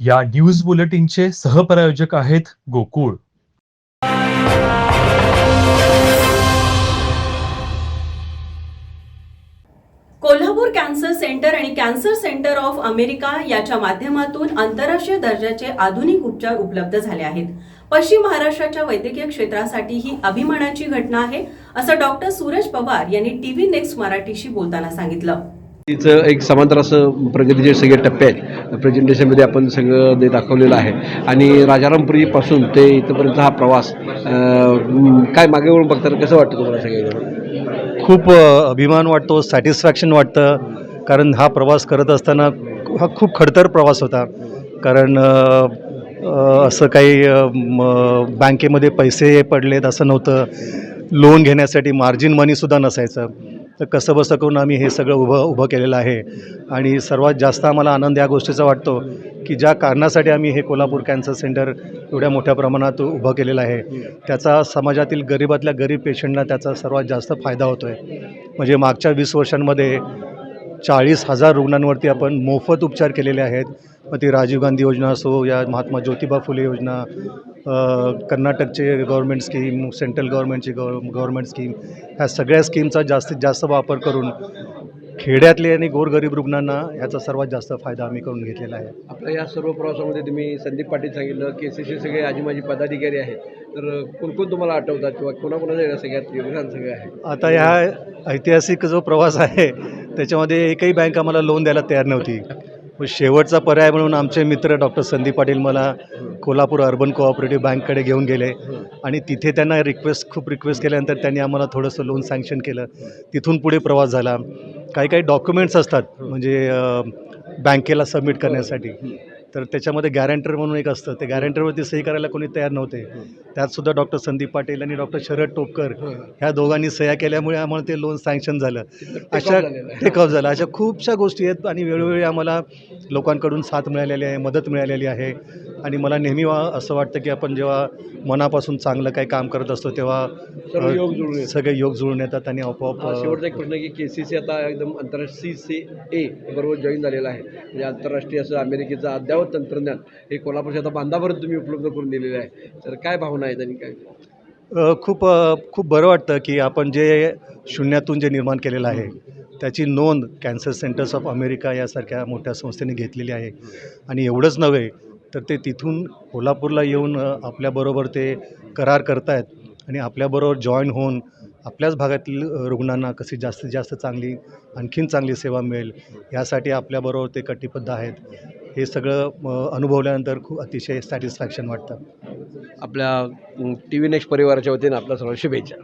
या न्यूज बुलेटिनचे सहप्रायोजक आहेत गोकुळ. कोल्हापूर कॅन्सर सेंटर आणि कॅन्सर सेंटर ऑफ अमेरिका याच्या माध्यमातून आंतरराष्ट्रीय दर्जाचे आधुनिक उपचार उपलब्ध झाले आहेत. पश्चिम महाराष्ट्राच्या वैद्यकीय क्षेत्रासाठी ही अभिमानाची घटना आहे असं डॉक्टर सूरज पवार यांनी टीव्ही नेक्स्ट मराठीशी बोलताना सांगितलं. तिचं एक समांतर असं प्रगतीचे सगळे टप्पे आहेत. प्रेझेंटेशनमध्ये आपण सगळं ते दाखवलेलं आहे. आणि राजारामपुरीपासून ते इथंपर्यंत हा प्रवास काय मागे वळून बघताना कसं वाटतं तुम्हाला सगळं खूप अभिमान वाटतो सॅटिस्फॅक्शन वाटतं. कारण हा प्रवास करत असताना हा खूप खडतर प्रवास होता. कारण असं काही बँकेमध्ये पैसे पडलेत असं नव्हतं. लोन घेण्यासाठी मार्जिन मनीसुद्धा नसायचं. तर कसं बसं करून आम्ही हे सगळं उभं उभं केलेलं आहे. आणि सर्वात जास्त आम्हाला आनंद या गोष्टीचा वाटतो की ज्या कारणासाठी आम्ही हे कोल्हापूर कॅन्सर सेंटर एवढ्या मोठ्या प्रमाणात उभं केलेलं आहे त्याचा समाजातील गरीबातल्या गरीब पेशंटला त्याचा सर्वात जास्त फायदा होतो आहे म्हणजे मागच्या वीस वर्षांमध्ये चाळीस हजार रुग्णांवरती आपण मोफत उपचार केलेले आहेत. मग ती राजीव गांधी योजना असो या महात्मा ज्योतिबा फुले योजना कर्नाटकचे गव्हर्मेंट स्कीम सेंट्रल गव्हर्मेंटची गव्ह गव्हर्मेंट स्कीम ह्या सगळ्या स्कीमचा जास्तीत जास्त वापर करून खेड्यातले आणि गोरगरीब रुग्णांना ह्याचा सर्वात जास्त फायदा आम्ही करून घेतलेला आहे. आपल्या या सर्व प्रवासामध्ये तुम्ही संदीप पाटील सांगितलं के सी सी सगळे आजी माझी पदाधिकारी आहेत. तर कोण कोण तुम्हाला आठवतात किंवा कोणाकोणाचं सगळ्यात योगदान सगळं आहे? आता ह्या ऐतिहासिक जो प्रवास आहे त्याच्यामध्ये एकही बँक आम्हाला लोन द्यायला तयार नव्हती. मग शेवटचा पर्याय म्हणून आमचे मित्र डॉक्टर संदीप पाटील मला कोल्हापूर अर्बन कोऑपरेटिव्ह बँककडे घेऊन गेले. आणि तिथे त्यांना रिक्वेस्ट खूप रिक्वेस्ट केल्यानंतर त्यांनी आम्हाला थोडंसं लोन सँक्शन केलं. तिथून पुढे प्रवास झाला. काही काही डॉक्युमेंट्स असतात म्हणजे बँकेला सबमिट करण्यासाठी. तर त्याच्यामध्ये गॅरंटर म्हणून एक असतं. ते गॅरंटरवरती सही करायला कोणी तयार नव्हते. त्यातसुद्धा डॉक्टर संदीप पाटील आणि डॉक्टर शरद टोपकर ह्या दोघांनी सह्या केल्यामुळे आम्हाला ते लोन सँक्शन झालं. अशा. टेकऑफ झालं. अशा खूपशा गोष्टी आहेत आणि वेळोवेळी आम्हाला लोकांकडून साथ मिळालेली आहे मदत मिळालेली आहे. आणि मला नेहमी वा- असं वाटतं की आपण जेव्हा मनापासून चांगलं काही काम करत असतो तेव्हा सर्व योग जुळून येतात. सगळे योग जुळून येतात आणि आपोआप हा, शेवटचा एक प्रश्न आहे की के सी सी आता एकदम आंतरराष्ट्रीय सी सी ए बरोबर जॉईन झालेला आहे. म्हणजे आंतरराष्ट्रीय असं अमेरिकेचं अद्यावत तंत्रज्ञान हे कोल्हापूरच्या आता बांधापर्यंत तुम्ही उपलब्ध करून दिलेलं आहे. तर काय भावना आहेत आणि काय? अ, खूप अ, खूप बरं वाटतं की आपण जे शून्यातून जे निर्माण केलेलं आहे त्याची नोंद कॅन्सर सेंटर्स ऑफ अमेरिका यासारख्या मोठ्या संस्थेने घेतलेली आहे. आणि एवढंच नव्हे तर ते तिथून कोल्हापूरला येऊन आपल्याबरोबर ते करार करत आहेत आणि आपल्याबरोबर जॉईन होऊन आपल्याच भागातील रुग्णांना कशी जास्तीत जास्त चांगली आणखीन चांगली सेवा मिळेल यासाठी आपल्याबरोबर ते कटिबद्ध आहेत. हे सगळं अनुभवल्यानंतर खूप अतिशय सॅटिस्फॅक्शन वाटतं. आपल्या टी व्ही नेक्स्ट परिवाराच्या वतीनं आपल्या सर्व शुभेच्छा.